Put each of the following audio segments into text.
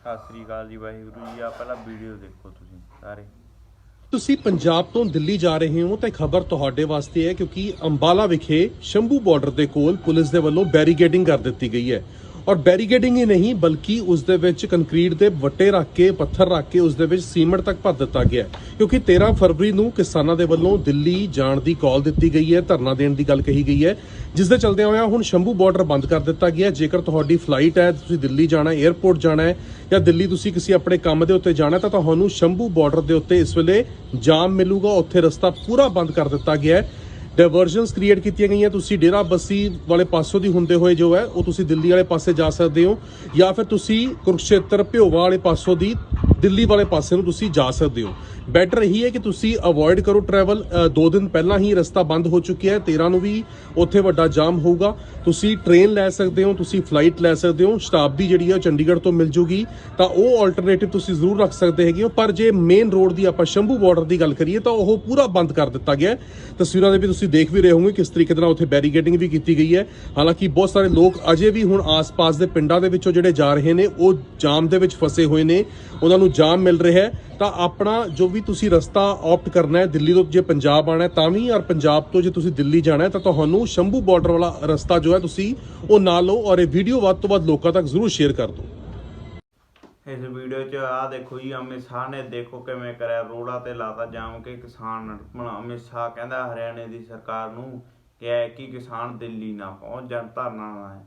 ਸਤਿ ਸ੍ਰੀ ਅਕਾਲ ਜੀ, ਵਾਹਿਗੁਰੂ ਜੀ। ਆ ਪਹਿਲਾਂ ਵੀਡੀਓ ਦੇਖੋ ਤੁਸੀਂ ਸਾਰੇ। ਤੁਸੀਂ ਪੰਜਾਬ ਤੋਂ ਦਿੱਲੀ ਜਾ ਰਹੇ ਹੋ ਤਾਂ ਖਬਰ ਤੁਹਾਡੇ ਵਾਸਤੇ ਹੈ ਕਿਉਂਕਿ ਅੰਬਾਲਾ ਵਿਖੇ ਸ਼ੰਭੂ ਬਾਰਡਰ ਦੇ ਕੋਲ ਪੁਲਿਸ ਦੇ ਵੱਲੋਂ ਬੈਰੀਕੇਡਿੰਗ ਕਰ ਦਿੱਤੀ ਗਈ ਹੈ। ਔਰ ਬੈਰੀਗੇਡਿੰਗ ਹੀ ਨਹੀਂ, ਬਲਕਿ ਉਸ ਦੇ ਵਿੱਚ ਕੰਕਰੀਟ ਦੇ ਵੱਟੇ ਰੱਖ ਕੇ, ਪੱਥਰ ਰੱਖ ਕੇ ਉਸ ਦੇ ਵਿੱਚ ਸੀਮੈਂਟ ਤੱਕ ਭਰ ਦਿੱਤਾ ਗਿਆ ਕਿਉਂਕਿ 13 ਫਰਵਰੀ ਨੂੰ ਕਿਸਾਨਾਂ ਦੇ ਵੱਲੋਂ ਦਿੱਲੀ ਜਾਣ ਦੀ ਕਾਲ ਦਿੱਤੀ ਗਈ ਹੈ, ਧਰਨਾ ਦੇਣ ਦੀ ਗੱਲ ਕਹੀ ਗਈ ਹੈ, ਜਿਸ ਦੇ ਚਲਦਿਆਂ ਹੋਇਆਂ ਹੁਣ ਸ਼ੰਭੂ ਬਾਰਡਰ ਬੰਦ ਕਰ ਦਿੱਤਾ ਗਿਆ ਜੇਕਰ ਤੁਹਾਡੀ ਫਲਾਈਟ ਹੈ, ਤੁਸੀਂ ਦਿੱਲੀ ਜਾਣਾ ਹੈ 에ਅਰਪੋਰਟ ਜਾਣਾ ਹੈ, ਜਾਂ ਦਿੱਲੀ ਤੁਸੀਂ ਕਿਸੇ ਆਪਣੇ ਕੰਮ ਦੇ ਉੱਤੇ ਜਾਣਾ ਤਾਂ ਤੁਹਾਨੂੰ ਸ਼ੰਭੂ ਬਾਰਡਰ ਦੇ ਉੱਤੇ ਇਸ ਵੇਲੇ ਜਾਮ ਮਿਲੂਗਾ। ਉੱਥੇ ਰਸਤਾ ਪੂਰਾ ਬੰਦ ਕਰ ਦਿੱਤਾ ਗਿਆ ਹੈ। ਡਾਇਵਰਜਨਸ ਕ੍ਰੀਏਟ ਕੀਤੀਆਂ ਗਈਆਂ। ਤੁਸੀਂ ਡੇਰਾ ਬੱਸੀ ਵਾਲੇ ਪਾਸੋਂ ਦੀ ਹੁੰਦੇ ਹੋਏ ਜੋ ਹੈ, ਉਹ ਤੁਸੀਂ ਦਿੱਲੀ ਵਾਲੇ ਪਾਸੇ ਜਾ ਸਕਦੇ ਹੋ ਜਾਂ ਫਿਰ ਤੁਸੀਂ ਕੁਰਕਸ਼ੇਤਰ ਭਿਓਵਾ ਵਾਲੇ ਪਾਸੋਂ ਦੀ ਦਿੱਲੀ ਵਾਲੇ ਪਾਸੇ ਨੂੰ ਤੁਸੀਂ ਜਾ ਸਕਦੇ ਹੋ। ਬੈਟਰ ਇਹੀ ਹੈ ਕਿ ਤੁਸੀਂ ਅਵੋਇਡ ਕਰੋ ਟਰੈਵਲ ਦੋ ਦਿਨ ਪਹਿਲਾਂ ਹੀ ਰਸਤਾ ਬੰਦ ਹੋ ਚੁੱਕਿਆ ਹੈ। 13 ਨੂੰ ਵੀ ਉੱਥੇ ਵੱਡਾ ਜਾਮ ਹੋਊਗਾ। ਤੁਸੀਂ ਟ੍ਰੇਨ ਲੈ ਸਕਦੇ ਹੋ, ਤੁਸੀਂ ਫਲਾਈਟ ਲੈ ਸਕਦੇ ਹੋ। ਸ਼ਤਾਬਦੀ ਜਿਹੜੀ ਹੈ ਉਹ ਚੰਡੀਗੜ੍ਹ ਤੋਂ ਮਿਲ ਜੂਗੀ। ਤਾਂ ਉਹ ਆਲਟਰਨੇਟਿਵ ਤੁਸੀਂ ਜ਼ਰੂਰ ਰੱਖ ਸਕਦੇ ਹੈਗੇ ਹੋ। ਪਰ ਜੇ ਮੇਨ ਰੋਡ ਦੀ ਆਪਾਂ ਸ਼ੰਭੂ ਬਾਰਡਰ ਦੀ ਗੱਲ ਕਰੀਏ, ਤਾਂ ਉਹ ਪੂਰਾ ਬੰਦ ਕਰ ਦਿੱਤਾ ਗਿਆ ਤਸਵੀਰਾਂ ਦੇ ਵੀ ਤੁਸੀਂ ਦੇਖ ਵੀ ਰਹੇ ਹੋਗੇ ਕਿਸ ਤਰੀਕੇ ਦੇ ਨਾਲ ਉੱਥੇ ਬੈਰੀਗੇਡਿੰਗ ਵੀ ਕੀਤੀ ਗਈ ਹੈ। ਹਾਲਾਂਕਿ ਬਹੁਤ ਸਾਰੇ ਲੋਕ ਅਜੇ ਵੀ ਹੁਣ ਆਸ-ਪਾਸ ਦੇ ਪਿੰਡਾਂ ਦੇ ਵਿੱਚੋਂ ਜਿਹੜੇ ਜਾ ਰਹੇ ਨੇ, ਉਹ ਜਾਮ ਦੇ ਵਿੱਚ ਫਸੇ ਹੋਏ ਨੇ। ਉਹਨਾਂ ਨੂੰ ਜਾਮ ਮਿਲ ਰਿਹਾ ਹੈ, ਤਾਂ ਆਪਣਾ ਜੋ ਵੀ ਤੁਸੀਂ ਰਸਤਾ ਆਪਟ ਕਰਨਾ ਹੈ, ਦਿੱਲੀ ਤੋਂ ਜੇ ਪੰਜਾਬ ਆਣਾ ਹੈ, ਤਾਂ ਵੀ ਔਰ ਪੰਜਾਬ ਤੋਂ ਜੇ ਤੁਸੀਂ ਦਿੱਲੀ ਜਾਣਾ ਹੈ, ਤਾਂ ਤੁਹਾਨੂੰ ਸ਼ੰਭੂ ਬਾਰਡਰ ਵਾਲਾ ਰਸਤਾ ਜੋ ਹੈ ਤੁਸੀਂ ਉਹ ਨਾ ਲਓ ਔਰ ਇਹ ਵੀਡੀਓ ਵੱਧ ਤੋਂ ਵੱਧ ਲੋਕਾਂ ਤੱਕ ਜ਼ਰੂਰ ਸ਼ੇਅਰ ਕਰ ਦਿਓ। ਇਸ ਵੀਡੀਓ 'ਚ ਆ ਦੇਖੋ ਜੀ, ਅਮਿਤ ਸ਼ਾਹ ਨੇ ਦੇਖੋ ਕਿਵੇਂ ਕਰਿਆ, ਰੋੜਾ ਤੇ ਲਾਤਾ ਜਾਮ ਕੇ ਕਿਸਾਨ ਬਣਾ ਅਮਿਤ ਸ਼ਾਹ ਕਹਿੰਦਾ ਹਰਿਆਣੇ ਦੀ ਸਰਕਾਰ ਨੂੰ ਕਿ ਕਿ ਕਿਸਾਨ ਦਿੱਲੀ ਨਾ ਪਹੁੰਚ ਜਾਣ ਧਰਨਾ ਨਾ ਹੈ।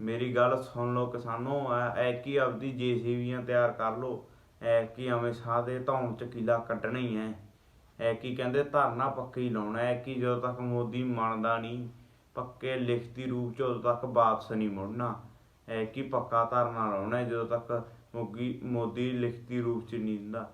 ਮੇਰੀ ਗੱਲ ਸੁਣ ਲਓ ਕਿਸਾਨੋ, ਐ- ਐ ਕੀ ਆਪਦੀ ਜੀਸੀਬੀਆਂ ਤਿਆਰ ਕਰ ਲਓ। ਐ ਕੀ ਅਮਿਤ ਸ਼ਾਹ ਦੇ ਧੌਣ ਚ ਕੀਲਾ ਕੱਢਣਾ ਹੀ ਐ। ਐ ਕੀ ਕਹਿੰਦੇ ਧਰਨਾ ਪੱਕਾ ਹੀ ਲਾਉਣਾ ਐ ਕਿ ਜਦੋਂ ਤੱਕ ਮੋਦੀ ਮੰਨਦਾ ਨਹੀਂ ਪੱਕੇ ਲਿਖਤੀ ਰੂਪ ਚ ਉਦੋਂ ਤੱਕ ਵਾਪਸ ਨਹੀਂ ਮੁੜਨਾ। ਐ ਕਿ ਪੱਕਾ ਧਰਨਾ ਲਾਉਣਾ ਜਦੋਂ ਤੱਕ ਮੋਗੀ, ਮੋਦੀ ਲਿਖਤੀ ਰੂਪ ਚ ਨਹੀਂ ਦਿੰਦਾ।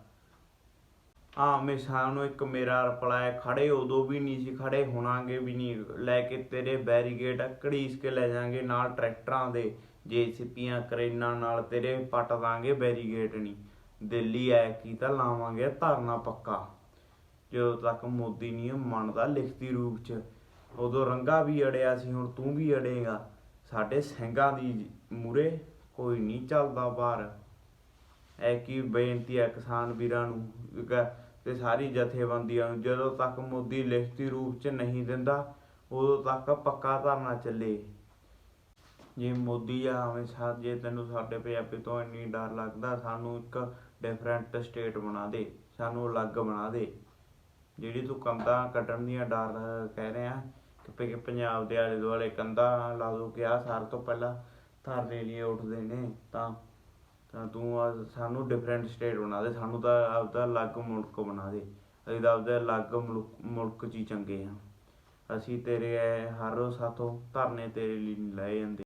ਆ ਅਮਿਤ ਨੂੰ ਇੱਕ ਮੇਰਾ ਰਿਪਲਾਈ ਖੜੇ, ਉਦੋਂ ਵੀ ਨਹੀਂ ਸੀ ਖੜੇ, ਹੋਣਾਗੇ ਵੀ ਨਹੀਂ। ਲੈ ਕੇ ਤੇਰੇ ਬੈਰੀਗੇਟ ਘੜੀਸ ਕੇ ਲੈ ਜਾਾਂਗੇ ਨਾਲ ਟਰੈਕਟਰਾਂ ਦੇ ਜੇਸੀਪੀਆਂ ਕਰੇਨਾਂ ਨਾਲ ਤੇਰੇ ਪੱਟ ਦਾਂਗੇ ਬੈਰੀਗੇਟ ਨਹੀਂ। ਦਿੱਲੀ ਐ ਕੀ ਤਾਂ ਲਾਵਾਂਗੇ ਧਰਨਾ ਪੱਕਾ। ਜਦੋਂ ਤੱਕ ਮੋਦੀ ਨਹੀਂ ਮੰਨਦਾ ਲਿਖਤੀ ਰੂਪ ਚ। ਉਦੋਂ ਰੰਗਾ ਵੀ ਅੜਿਆ ਸੀ, ਹੁਣ ਤੂੰ ਵੀ ਅੜੇਗਾ। ਸਾਡੇ ਸਿੰਘਾਂ ਦੀ ਮੂਰੇ ਕੋਈ ਨਹੀਂ ਚੱਲਦਾ ਬਾਹਰ। ਐ ਕੀ ਬੇਨਤੀ ਹੈ ਕਿਸਾਨ ਵੀਰਾਂ ਨੂੰ? ਤੇ ਸਾਰੀ ਜਥੇਬੰਦੀਆਂ ਨੂੰ, ਜਦੋਂ ਤੱਕ ਮੋਦੀ ਲਿਖਤੀ ਰੂਪ ਚ ਨਹੀਂ ਦਿੰਦਾ, ਉਦੋਂ ਤੱਕ ਪੱਕਾ ਧਰਨਾ ਚੱਲੇ। ਜੇ ਮੋਦੀ ਆ, ਐਵੇਂ ਸਾ, ਜੇ ਤੈਨੂੰ ਸਾਡੇ ਪੰਜਾਬੀ ਤੋਂ ਇੰਨੀ ਡਰ ਲੱਗਦਾ, ਸਾਨੂੰ ਇੱਕ ਡਿਫਰੈਂਟ ਸਟੇਟ ਬਣਾ ਦੇ, ਸਾਨੂੰ ਅਲੱਗ ਬਣਾ ਦੇ। ਜਿਹੜੀ ਤੂੰ ਕੰਧਾਂ ਕੱਟਣ ਦੀਆਂ ਡਰ ਕਹਿ ਰਿਹਾ, ਕਿ ਪ- ਪੰਜਾਬ ਦੇ ਆਲੇ ਦੁਆਲੇ ਕੰਧਾਂ ਲਾ ਦੋ, ਕਿ ਆ ਸਾਰ ਤੋਂ ਪਹਿਲਾਂ ਧਰਨੇ ਲਈ ਉੱਠਦੇ ਨੇ, ਤਾਂ ਤਾਂ ਤੂੰ ਆ ਸਾਨੂੰ ਡਿਫਰੈਂਟ ਸਟੇਟ ਬਣਾ ਦੇ, ਸਾਨੂੰ ਤਾਂ ਆਪਦਾ ਅਲੱਗ ਮੁਲਕ ਬਣਾ ਦੇ। ਅਸੀਂ ਤਾਂ ਆਪਦੇ ਅਲੱਗ ਮੁਲਕ ਮੁਲਕ 'ਚ ਹੀ ਚੰਗੇ ਹਾਂ ਅਸੀਂ ਤੇਰੇ ਹਰ ਸਾਥੋਂ ਧਰਨੇ ਤੇਰੇ ਲਈ ਨਹੀਂ ਲਏ ਜਾਂਦੇ।